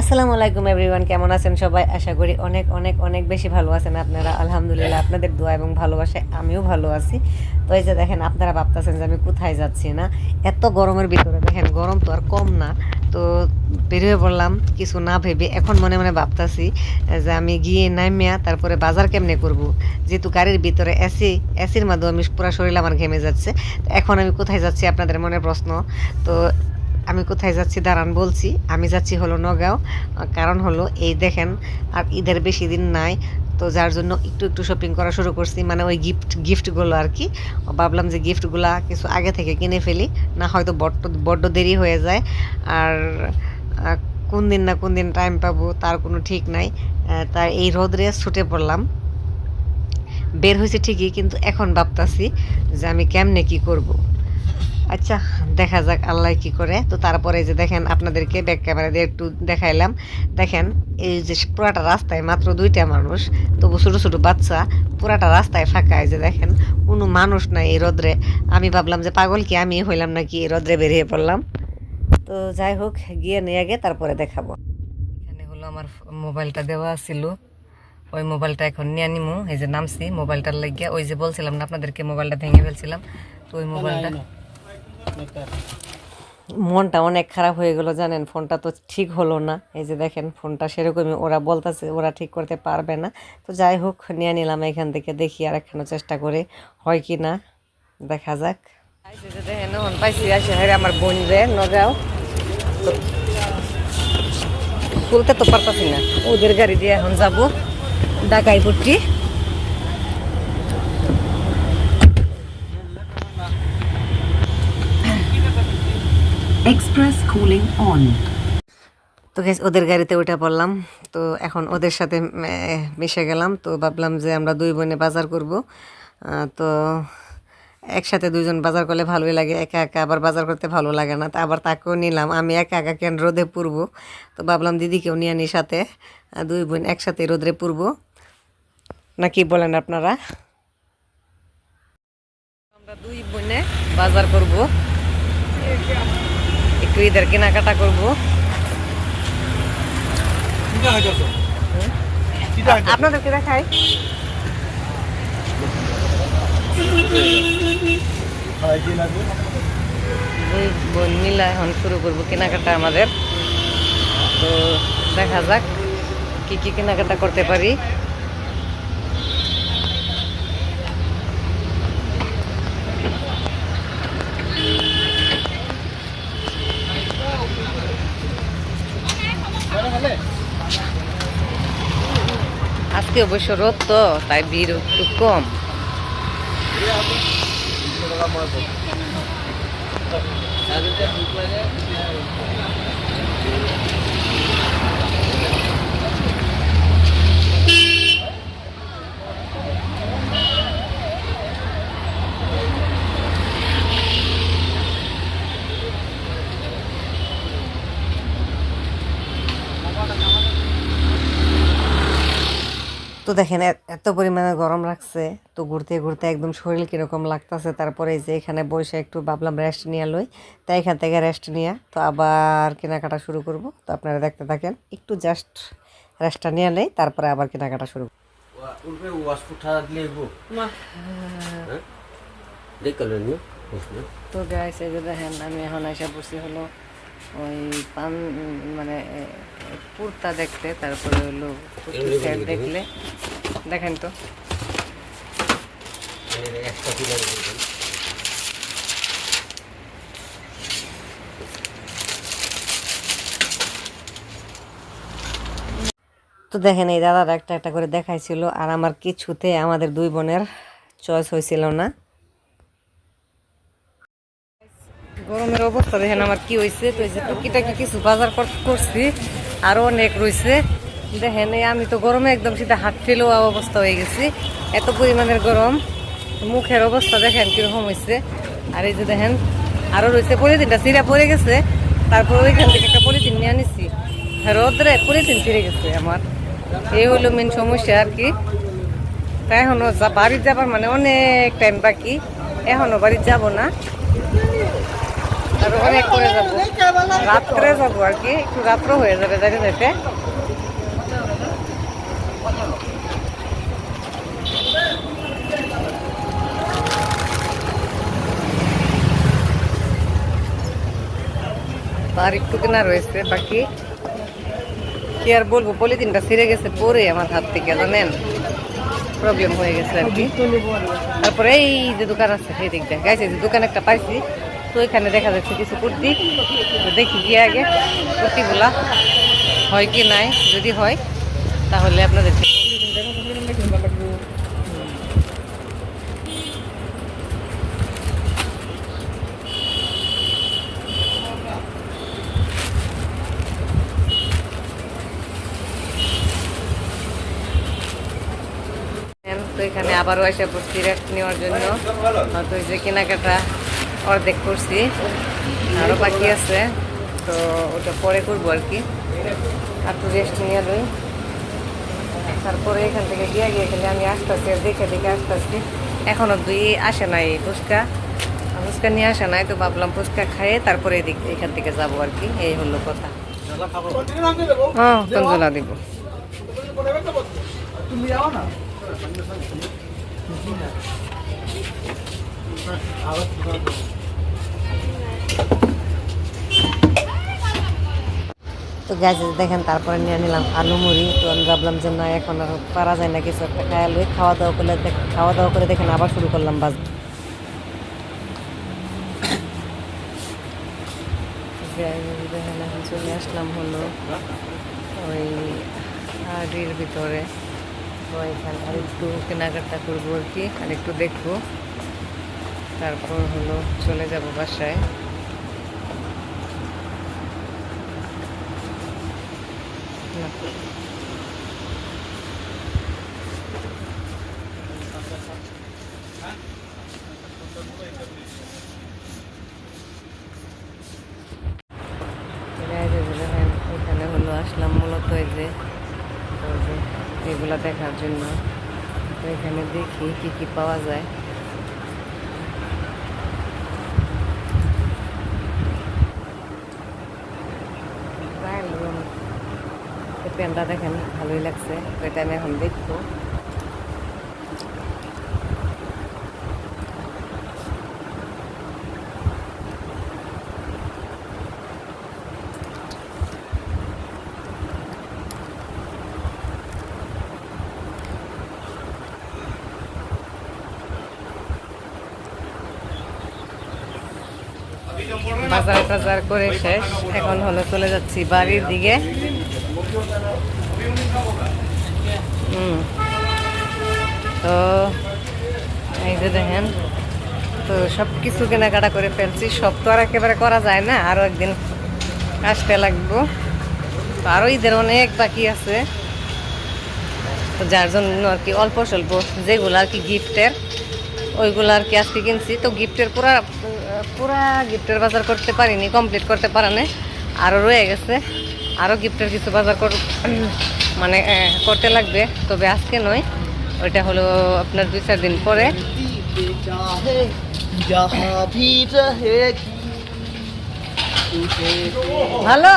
আসসালামু আলাইকুম এভরিওয়ান, কেমন আছেন সবাই? আশা করি অনেক অনেক অনেক বেশি ভালো আছেন আপনারা। আলহামদুলিল্লাহ, আপনাদের দোয়া এবং ভালোবাসায় আমিও ভালো আছি। তো এই যে দেখেন, আপনারা ভাবতেছেন যে আমি কোথায় যাচ্ছি না? এত গরমের ভিতরে দেখেন, গরম তো আর কম না। তো বেরিয়ে পড়লাম, কিছু না ভেবে এখন মনে মনে ভাবতাছি যে আমি গিয়ে নামিয়া তারপরে বাজার কেমনে করব? যেহেতু গাড়ির ভিতরে এসি এসির মাধ্যমে আমি পুরো শরীর আমার ঘেমে যাচ্ছে। এখন আমি কোথায় যাচ্ছি আপনাদের মনে প্রশ্ন? তো আমি কোথায় যাচ্ছি দাঁড়ান বলছি, আমি যাচ্ছি হলো নগাঁও। কারণ হলো এই দেখেন, আর ঈদের বেশি দিন নাই, তো যার জন্য একটু একটু শপিং করা শুরু করছি মানে ওই গিফট গিফটগুলো আর কি। ভাবলাম যে গিফটগুলো কিছু আগে থেকে কিনে ফেলি, না হয়তো বড্ড বড্ড দেরি হয়ে যায়। আর কোন দিন না কোন দিন টাইম পাবো, তার কোনো ঠিক নাই। তাই এই রোদরে ছুটে পড়লাম। বের হয়েছে ঠিকই, কিন্তু এখন ভাবতাছি যে আমি কেমনে কি করব। আচ্ছা দেখা যাক আল্লাহ কি করে। তো তারপরে যে দেখেন আপনাদেরকে ব্যাক ক্যামেরা দিয়ে একটু দেখাইলাম। দেখেন, এই যে পুরাটা রাস্তায় মাত্র দুইটা মানুষ, তবু ছোটো ছোটো বাচ্চা, পুরাটা রাস্তায় ফাঁকা। যে দেখেন, কোনো মানুষ নাই এই রোদ্রে। আমি ভাবলাম যে পাগল কি আমি হইলাম নাকি এই রোদ্রে বেরিয়ে পড়লাম। তো যাই হোক, গিয়ে নিয়ে আগে, তারপরে দেখাবো। এখানে হলো আমার মোবাইলটা দেওয়া ছিল। ওই মোবাইলটা এখন নিয়ে নিমু। এই যে নামছি, মোবাইলটার লাগিয়া। ওই যে বলছিলাম না আপনাদেরকে, মোবাইলটা ভেঙে ফেলছিলাম। তো ওই মোবাইলটা মনটা অনেক খারাপ হয়ে গেল, জানেন? ফোনটা তো ঠিক হলো না। এই যে দেখেন, ফোনটা সেরকমই, ওরা বলতেছে ওরা ঠিক করতে পারবে না। তো যাই হোক, নিয়ে নিলাম এখান থেকে, দেখি আর একখানো চেষ্টা করে হয় কি না, দেখা যাক। আমার বোন রে, নগাঁও। খুলতে তো পারতাছি না। ওদের গাড়ি দিয়ে এখন যাব ঢাকাই পড়ছি Express কুলিং on. তো guys, ওদের গাড়িতে উঠে পড়লাম। তো এখন ওদের সাথে মিশে গেলাম। তো ভাবলাম যে আমরা দুই বোনে বাজার করব। তো একসাথে দুজন বাজার করলে ভালোই লাগে। একা একা আবার বাজার করতে ভালো লাগে না। তা আবার তাকেও নিলাম। আমি একা একা কেন রোদে পুরবো? তো ভাবলাম দিদিকেও নিয়ে আনি সাথে। দুই বোন একসাথে রোদরে পুরবো। না কি বলেন আপনারা? আমরা দুই বোনে বাজার করব। একটু ঈদের কেনাকাটা করব। আপনাদেরকে দেখাই। দুই বোন মিলা এখন শুরু করব কেনাকাটা আমাদের। তো দেখা যাক কি কি কেনাকাটা করতে পারি। আজকে অবশ্য রোদ তো তাই ভিড় একটু কম। তো দেখেন এত পরিমাণে গরম লাগছে তো ঘুরতে ঘুরতে একদম শরীর কীরকম লাগতেছে। তারপরে যে এখানে বসে একটু ভাবলাম রেস্ট নিয়ে লই তাই এখান থেকে রেস্ট নিয়ে তো আবার কেনাকাটা শুরু করব। তো আপনারা দেখতে থাকেন একটু জাস্ট রেস্টটা নিয়ে নেই তারপরে আবার কেনাকাটা শুরু তো গাইছে দেখেন আমি এখন এসে বসে হলো ওই পান মানে কুর্তা দেখতে তারপরে হলো দেখলে। দেখেন তো। তো দেখেন এই দাদারা একটা একটা করে দেখাইছিল আর আমার কিছুতে আমাদের দুই বোনের চয়েস হয়েছিল না। গরমের অবস্থা দেখেন আমার কি হয়েছে তো যে টুকিটাকি কিছু বাজার করছি আরও অনেক রয়েছে দেখেন আমি তো গরমে একদম সেটা হাট ফেলেও অবস্থা হয়ে গেছি। এত পরিমাণের গরম, মুখের অবস্থা দেখেন কীরকম হয়েছে আর এই যে দেখেন আরও রয়েছে পলিথিনটা, সিরা পড়ে গেছে। তারপর ওইখান থেকে একটা পলিথিন নিয়ে আনিছি। রোদ্রে পলিথিন ছিঁড়ে গেছে আমার। এই হলো মেন সমস্যা আর কি। তাই এখনও যা- বাড়ি যাবার মানে অনেক টাইম বাকি। এখনও বাড়ি যাব না। আর অনেক করে যাব রাত্রে যাব আর কি একটু রাত্র হয়ে যাবে যাইতে যাইতে আর একটু কেনা রয়েছে বাকি কি আর বলব পলিথিনটা ছিঁড়ে গেছে পরে আমার হাত থেকে জানেন প্রবলেম হয়ে গেছে আর কি তারপরে এই যে দোকান আছে সেই দিক দিয়ে গাইছে যে দোকান একটা পাইছি তো এখানে দেখা যাচ্ছে কিছু কুর্তি। দেখি গিয়ে আগে কুর্তিগুলা হয় কি নাই, যদি হয়, তাহলে আপনাদের তো এখানে আবারও পড়ছি রেস্ট নেওয়ার জন্য। তো এই যে কেনাকাটা অর্ধেক করছি। আরও বাকি আছে, তো ওটা পরে করব আর কি। আর তো রেস্ট নিয়ে লই। তারপরে এখান থেকে গিয়ে গিয়ে এখানে আমি আসতেছি আর দেখে দেখে আসতেছি। এখনও দুই আসে নাই ফুচকা। ফুচকা নিয়ে আসে নাই, তো ভাবলাম ফুচকা খাইয়ে তারপরে এখান থেকে যাব আর কি। এই হলো কথা। হ্যাঁ কঞ্জলা দিব। তো গাছ দেখেন, তারপরে নিয়ে নিলাম আলু মুড়ি। তো আমি ভাবলাম যে না, এখন আর পারা যায় না, কিছু একটা খাওয়া লই। খাওয়া দাওয়া করলে খাওয়া দাওয়া করে দেখেন আবার শুরু করলাম বাজ দেখেন, এখন চলে আসলাম হলো ওই হাড়ির ভিতরে। তো এখানে আর একটু কেনাকাটা করব আর কি, আর একটু দেখব। তারপর হলো চলে যাব বাসায় না। এই যে দেখেন, এখানে হলো আসলাম মূলত এই যে ওই যে এগুলা দেখার জন্য তো এখানে দেখি কি কি পাওয়া যায় প্যান্টটা দেখেন ভালোই লাগছে তো এটা আমি এখন দেখব বাজার টাজার করে শেষ। এখন হলো চলে যাচ্ছি বাড়ির দিকে। হুম। তো এই যে দেখেন, তো সব কিছু কেনাকাটা করে ফেলছি। সব তো আর একেবারে করা যায় না আরও একদিন আসতে লাগবো। তো আরও ঈদের অনেক বাকি আছে। তো যার জন্য আর কি অল্প স্বল্প যেগুলো আর কি গিফটের, ওইগুলো আর কি আজকে কিনছি। তো গিফটের পুরা পুরা গিফটের বাজার করতে পারিনি কমপ্লিট করতে পারেনি আরও রয়ে গেছে। আরও গিফটের কিছু বাজার মানে করতে লাগবে। তবে আজকে নয়, ওইটা হলো আপনার দুই চার দিন পরে। ভালো?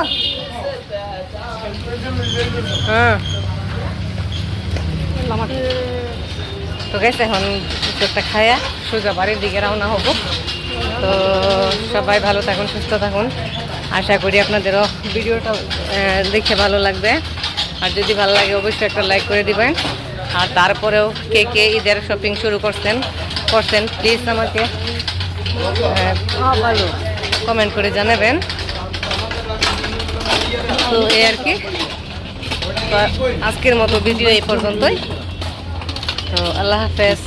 হ্যাঁ। তো গেছে এখন খায়া সোজা বাড়ির দিকে রওনা হব। তো সবাই ভালো থাকুন, সুস্থ থাকুন। আশা করি আপনাদেরও ভিডিওটা দেখে ভালো লাগবে। আর যদি ভালো লাগে, অবশ্যই একটা লাইক করে দিবেন। আর তারপরেও কে কে ঈদের শপিং শুরু করছেন করছেন প্লিজ আমাকে ভালো কমেন্ট করে জানাবেন। তো এই আর কি। আজকের মতো ভিডিও এই পর্যন্তই। তো আল্লাহ হাফেজ।